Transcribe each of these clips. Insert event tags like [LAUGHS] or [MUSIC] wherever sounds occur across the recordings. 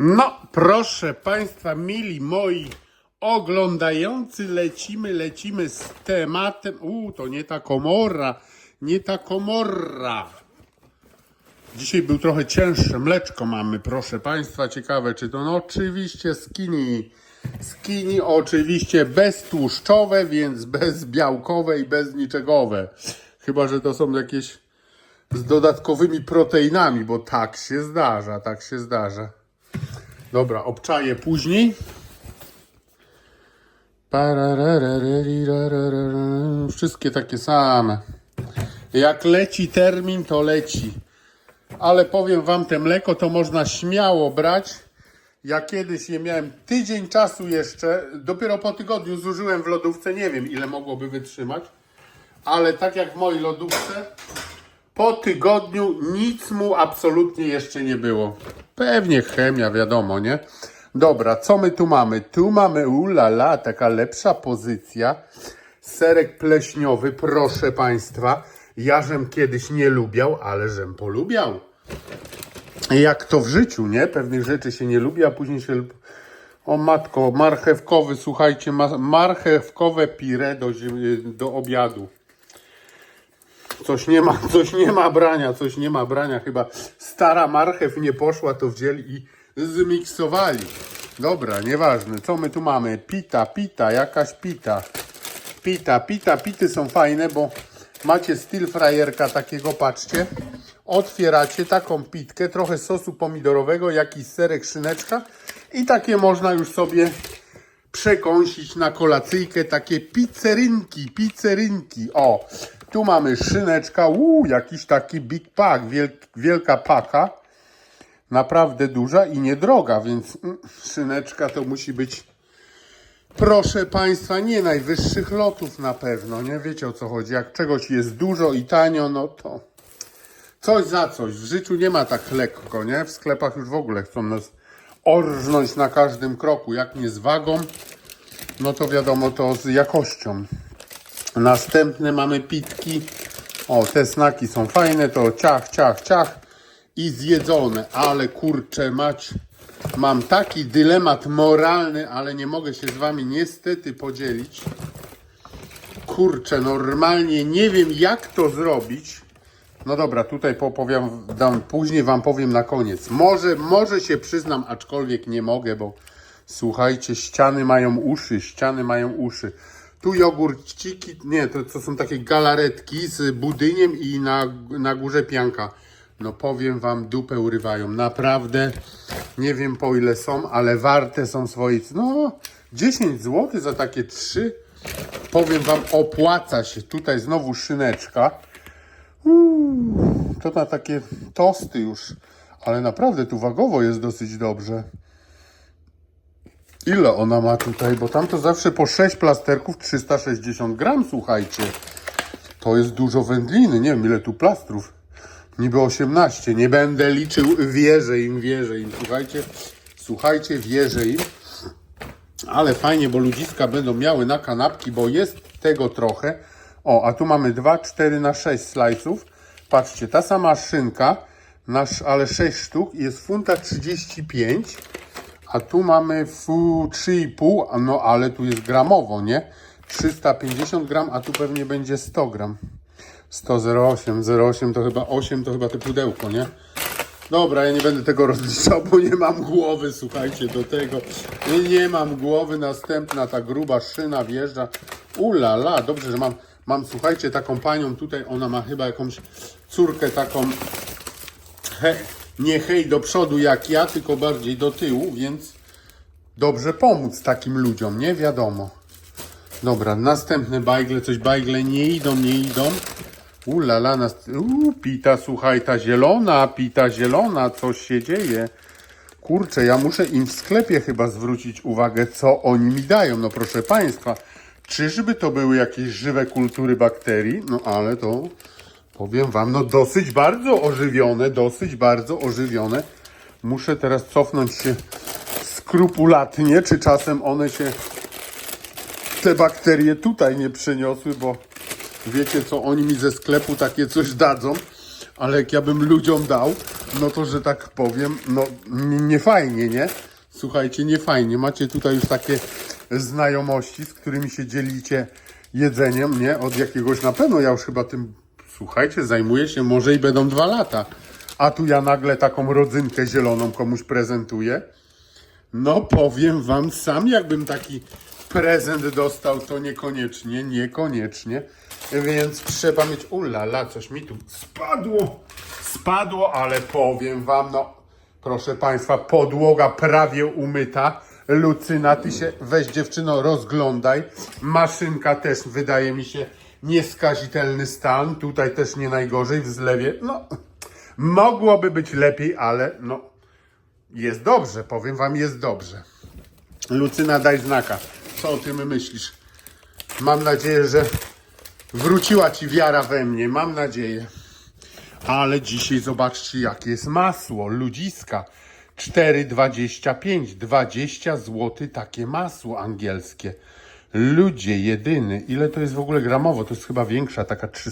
No, proszę Państwa, mili moi oglądający, lecimy, lecimy z tematem. U, to nie ta komora, nie ta komora. Dzisiaj był trochę cięższe mleczko mamy, proszę Państwa. Ciekawe, czy to no oczywiście skinny. Skinny oczywiście beztłuszczowe, więc bezbiałkowe i bez niczegowe. Chyba, że to są jakieś z dodatkowymi proteinami, bo tak się zdarza, tak się zdarza. Dobra, obczaję później. Wszystkie takie same. Jak leci termin, to leci. Ale powiem Wam, te mleko to można śmiało brać. Ja kiedyś je miałem tydzień czasu jeszcze, dopiero po tygodniu zużyłem w lodówce, nie wiem ile mogłoby wytrzymać, ale tak jak w mojej lodówce, po tygodniu nic mu absolutnie jeszcze nie było. Pewnie chemia, wiadomo, nie? Dobra, co my tu mamy? Tu mamy, ulala, taka lepsza pozycja. Serek pleśniowy, proszę Państwa. Ja żem kiedyś nie lubiał, ale żem polubiał. Jak to w życiu, nie? Pewnych rzeczy się nie lubi, a później się... O matko, marchewkowy, słuchajcie, ma- marchewkowe pire do, do obiadu. Coś nie ma, coś nie ma brania, coś nie ma brania. Chyba stara marchew nie poszła, to wzięli i zmiksowali. Dobra, nieważne. Co my tu mamy? Pita, pita, jakaś pita. Pita, pita, pity są fajne, bo macie styl frajerka takiego, patrzcie. Otwieracie taką pitkę, trochę sosu pomidorowego, jakiś serek, szyneczka i takie można już sobie przekąsić na kolacyjkę takie pizzerynki, pizzerynki. O, tu mamy szyneczka, uuu, jakiś taki big pack, wielk, wielka paka. Naprawdę duża i niedroga, więc mm, szyneczka to musi być, proszę Państwa, nie najwyższych lotów na pewno, nie? Wiecie o co chodzi. Jak czegoś jest dużo i tanio, no to coś za coś. W życiu nie ma tak lekko, nie? W sklepach już w ogóle chcą nas orżnąć na każdym kroku. Jak nie z wagą, no to wiadomo, to z jakością. Następne mamy pitki. O, te snaki są fajne, to ciach, ciach, ciach i zjedzone. Ale kurczę, mać, mam taki dylemat moralny, ale nie mogę się z wami niestety podzielić. Kurczę, normalnie nie wiem jak to zrobić. No dobra, tutaj popowiem, dam, później wam powiem na koniec. Może, może się przyznam, aczkolwiek nie mogę, bo słuchajcie, ściany mają uszy, ściany mają uszy. Tu jogurciki, nie, to, to są takie galaretki z budyniem i na, na górze pianka. No powiem wam, dupę urywają. Naprawdę, nie wiem po ile są, ale warte są swoje, no 10 zł za takie trzy. Powiem wam, opłaca się. Tutaj znowu szyneczka. Uuu, to na takie tosty już, ale naprawdę tu wagowo jest dosyć dobrze. Ile ona ma tutaj? Bo tam to zawsze po 6 plasterków 360 gram, słuchajcie. To jest dużo wędliny, nie wiem ile tu plastrów. Niby 18, nie będę liczył, wierzę im, wierzę im, słuchajcie. Słuchajcie, wierzę im. Ale fajnie, bo ludziska będą miały na kanapki, bo jest tego trochę. O, a tu mamy 2, 4 na 6 slajców. Patrzcie, ta sama szynka, nasz, ale 6 sztuk jest funta 35. A tu mamy fu 3,5, a no ale tu jest gramowo, nie? 350 gram, a tu pewnie będzie 100 gram. 108, 08 to chyba 8 to chyba te pudełko, nie? Dobra, ja nie będę tego [LAUGHS] rozliczał, bo nie mam głowy, słuchajcie, do tego. Nie, nie mam głowy, następna ta gruba szyna wjeżdża. Ula la, dobrze, że mam, mam, słuchajcie, taką panią tutaj, ona ma chyba jakąś córkę taką, he, nie hej do przodu jak ja, tylko bardziej do tyłu, więc dobrze pomóc takim ludziom, nie? Wiadomo. Dobra, następne bajgle, coś bajgle nie idą, nie idą. Ulala, nas... Uu, pita, słuchaj, ta zielona, pita zielona, coś się dzieje. Kurczę, ja muszę im w sklepie chyba zwrócić uwagę, co oni mi dają. No proszę Państwa, czyżby to były jakieś żywe kultury bakterii? No ale to powiem Wam, no dosyć bardzo ożywione, dosyć bardzo ożywione. Muszę teraz cofnąć się skrupulatnie, czy czasem one się te bakterie tutaj nie przeniosły, bo wiecie co, oni mi ze sklepu takie coś dadzą, ale jak ja bym ludziom dał, no to, że tak powiem, no nie fajnie, nie? Słuchajcie, nie fajnie. Macie tutaj już takie znajomości, z którymi się dzielicie jedzeniem, nie? Od jakiegoś na pewno, ja już chyba tym, słuchajcie, zajmuję się, może i będą dwa lata. A tu ja nagle taką rodzynkę zieloną komuś prezentuję. No powiem wam sam, jakbym taki prezent dostał, to niekoniecznie, niekoniecznie. Więc trzeba mieć, ulala, coś mi tu spadło, spadło, ale powiem wam, no proszę państwa, podłoga prawie umyta. Lucyna, ty się weź dziewczyno, rozglądaj. Maszynka też wydaje mi się nieskazitelny stan. Tutaj też nie najgorzej w zlewie. No, mogłoby być lepiej, ale no, jest dobrze, powiem wam, jest dobrze. Lucyna, daj znaka. Co o tym myślisz? Mam nadzieję, że wróciła ci wiara we mnie. Mam nadzieję. Ale dzisiaj zobaczcie, jakie jest masło. Ludziska. 4,25. 20 zł takie masło angielskie. Ludzie, jedyny. Ile to jest w ogóle gramowo? To jest chyba większa, taka 3,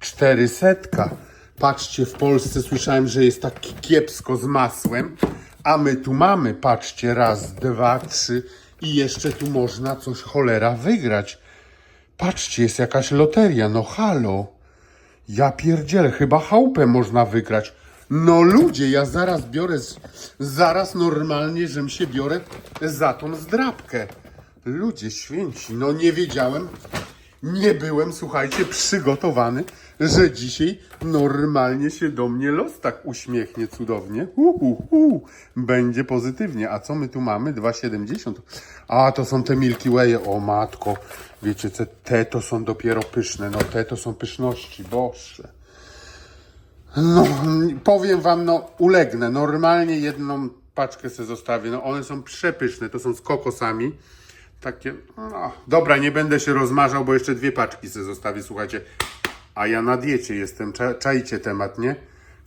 400. Patrzcie, w Polsce słyszałem, że jest tak kiepsko z masłem. A my tu mamy, patrzcie, raz, dwa, trzy i jeszcze tu można coś cholera wygrać. Patrzcie, jest jakaś loteria, no halo. Ja pierdzielę, chyba chałupę można wygrać. No ludzie, ja zaraz biorę, zaraz normalnie, żem się biorę za tą zdrabkę. Ludzie święci, no nie wiedziałem, nie byłem, słuchajcie, przygotowany, że dzisiaj normalnie się do mnie los tak uśmiechnie cudownie. Hu, hu, hu. Będzie pozytywnie. A co my tu mamy? 2,70. A, to są te Milky Way. O matko, wiecie, co, te to są dopiero pyszne. No te to są pyszności, boże. No, powiem wam, no ulegnę. Normalnie jedną paczkę sobie zostawię. No one są przepyszne, to są z kokosami. Takie, no, dobra, nie będę się rozmarzał, bo jeszcze dwie paczki sobie zostawię, słuchajcie. A ja na diecie jestem, Cza, czajcie temat, nie?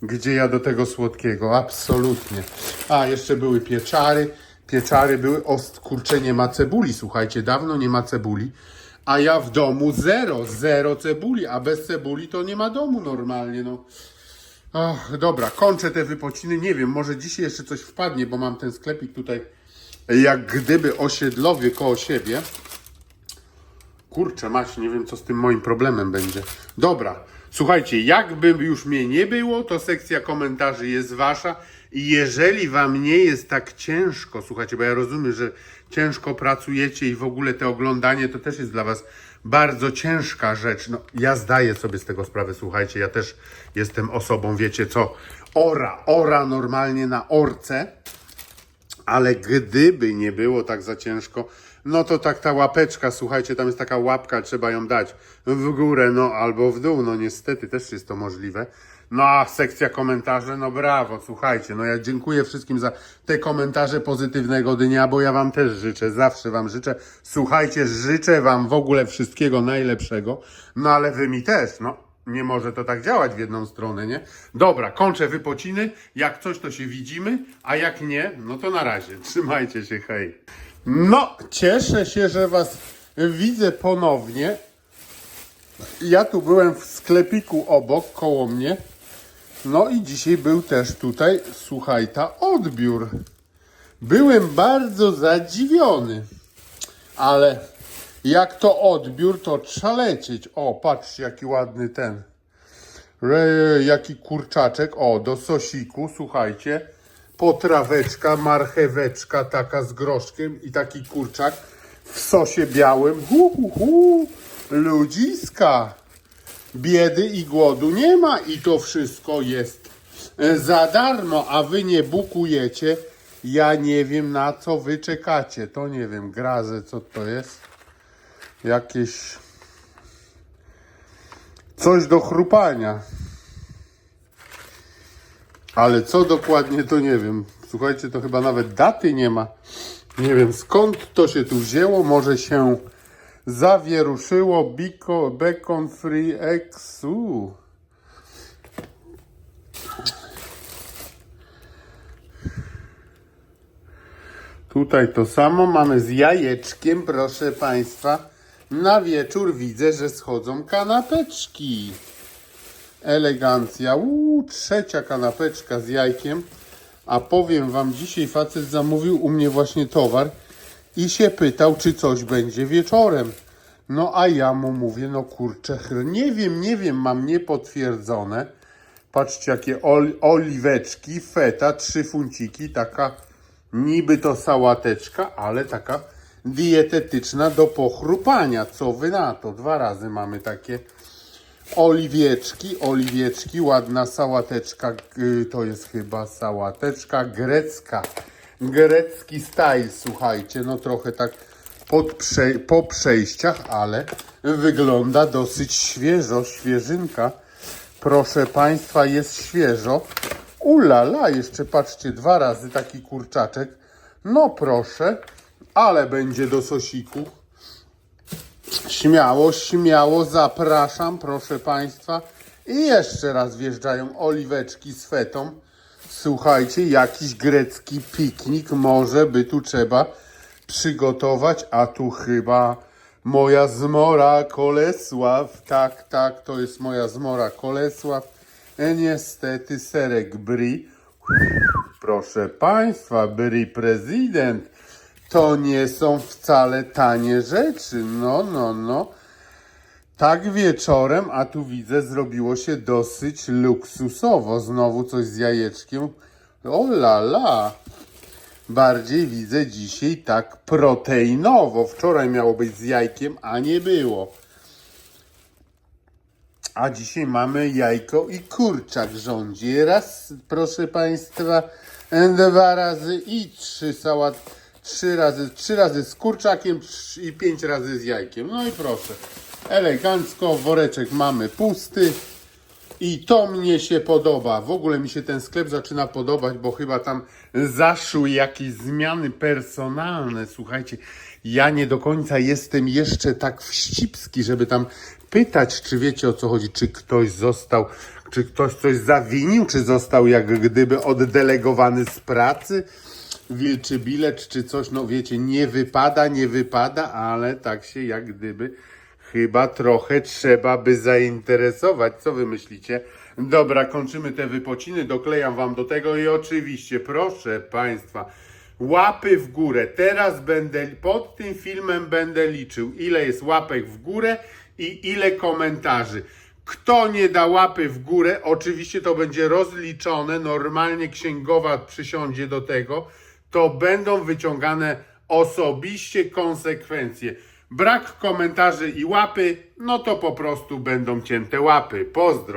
Gdzie ja do tego słodkiego? Absolutnie. A, jeszcze były pieczary. Pieczary były, o kurczę, nie ma cebuli, słuchajcie, dawno nie ma cebuli. A ja w domu zero, zero cebuli, a bez cebuli to nie ma domu normalnie, no. Ach, dobra, kończę te wypociny. Nie wiem, może dzisiaj jeszcze coś wpadnie, bo mam ten sklepik tutaj jak gdyby osiedlowy koło siebie. Kurczę, mać, nie wiem co z tym moim problemem będzie. Dobra, słuchajcie, jakby już mnie nie było, to sekcja komentarzy jest wasza. I jeżeli wam nie jest tak ciężko, słuchajcie, bo ja rozumiem, że ciężko pracujecie i w ogóle te oglądanie to też jest dla was bardzo ciężka rzecz. No, ja zdaję sobie z tego sprawę, słuchajcie, ja też jestem osobą, wiecie co, ora, ora normalnie na orce. Ale gdyby nie było tak za ciężko, no to tak ta łapeczka, słuchajcie, tam jest taka łapka, trzeba ją dać w górę, no albo w dół, no niestety też jest to możliwe. No a sekcja komentarzy, no brawo, słuchajcie, no ja dziękuję wszystkim za te komentarze pozytywnego dnia, bo ja wam też życzę, zawsze wam życzę. Słuchajcie, życzę wam w ogóle wszystkiego najlepszego, no ale wy mi też, no. Nie może to tak działać w jedną stronę, nie? Dobra, kończę wypociny. Jak coś, to się widzimy, a jak nie, no to na razie. Trzymajcie się, hej. No, cieszę się, że Was widzę ponownie. Ja tu byłem w sklepiku obok, koło mnie. No i dzisiaj był też tutaj, słuchaj, ta odbiór. Byłem bardzo zadziwiony. Ale jak to odbiór, to trzeba lecieć. O, patrzcie, jaki ładny ten. Re, jaki kurczaczek. O, do sosiku, słuchajcie. Potraweczka, marcheweczka taka z groszkiem i taki kurczak w sosie białym. Hu, hu, hu. Ludziska. Biedy i głodu nie ma i to wszystko jest e, za darmo, a wy nie bukujecie. Ja nie wiem na co wy czekacie. To nie wiem, grazę, co to jest jakieś coś do chrupania. Ale co dokładnie to nie wiem. Słuchajcie, to chyba nawet daty nie ma. Nie wiem skąd to się tu wzięło. Może się zawieruszyło Biko, Bacon Free X. U. Tutaj to samo mamy z jajeczkiem, proszę Państwa. Na wieczór widzę, że schodzą kanapeczki. Elegancja. Uuu. Trzecia kanapeczka z jajkiem. A powiem wam, dzisiaj facet zamówił u mnie właśnie towar i się pytał, czy coś będzie wieczorem. No a ja mu mówię, no kurczę, nie wiem, nie wiem, mam niepotwierdzone. Patrzcie, jakie ol, oliweczki, feta, trzy funciki, taka niby to sałateczka, ale taka dietetyczna do pochrupania. Co wy na to? Dwa razy mamy takie oliwieczki, oliwieczki, ładna sałateczka, y, to jest chyba sałateczka grecka. Grecki style, słuchajcie, no trochę tak prze, po przejściach, ale wygląda dosyć świeżo, świeżynka. Proszę Państwa, jest świeżo. Ulala, jeszcze patrzcie, dwa razy taki kurczaczek. No proszę, ale będzie do sosiku. Śmiało, śmiało zapraszam, proszę Państwa. I jeszcze raz wjeżdżają oliweczki z fetą. Słuchajcie, jakiś grecki piknik może by tu trzeba przygotować, a tu chyba moja zmora Kolesław. Tak, tak, to jest moja zmora Kolesław. E, niestety serek brie. Proszę Państwa, brie prezydent. To nie są wcale tanie rzeczy. No, no, no. Tak wieczorem, a tu widzę, zrobiło się dosyć luksusowo. Znowu coś z jajeczkiem. O la la. Bardziej widzę dzisiaj tak proteinowo. Wczoraj miało być z jajkiem, a nie było. A dzisiaj mamy jajko i kurczak rządzi. Raz, proszę Państwa, dwa razy i trzy sałat. Trzy razy, trzy razy z kurczakiem i pięć razy z jajkiem. No i proszę. Elegancko, woreczek mamy pusty. I to mnie się podoba. W ogóle mi się ten sklep zaczyna podobać, bo chyba tam zaszły jakieś zmiany personalne. Słuchajcie, ja nie do końca jestem jeszcze tak wścibski, żeby tam pytać, czy wiecie o co chodzi, czy ktoś został, czy ktoś coś zawinił, czy został jak gdyby oddelegowany z pracy. Wilczy bilet, czy coś, no wiecie, nie wypada, nie wypada, ale tak się jak gdyby Chyba trochę trzeba by zainteresować. Co wy myślicie? Dobra, kończymy te wypociny, doklejam wam do tego i oczywiście, proszę Państwa, łapy w górę. Teraz będę, pod tym filmem będę liczył, ile jest łapek w górę i ile komentarzy. Kto nie da łapy w górę, oczywiście to będzie rozliczone, normalnie księgowa przysiądzie do tego, to będą wyciągane osobiście konsekwencje. Brak komentarzy i łapy, no to po prostu będą cięte łapy. Pozdro.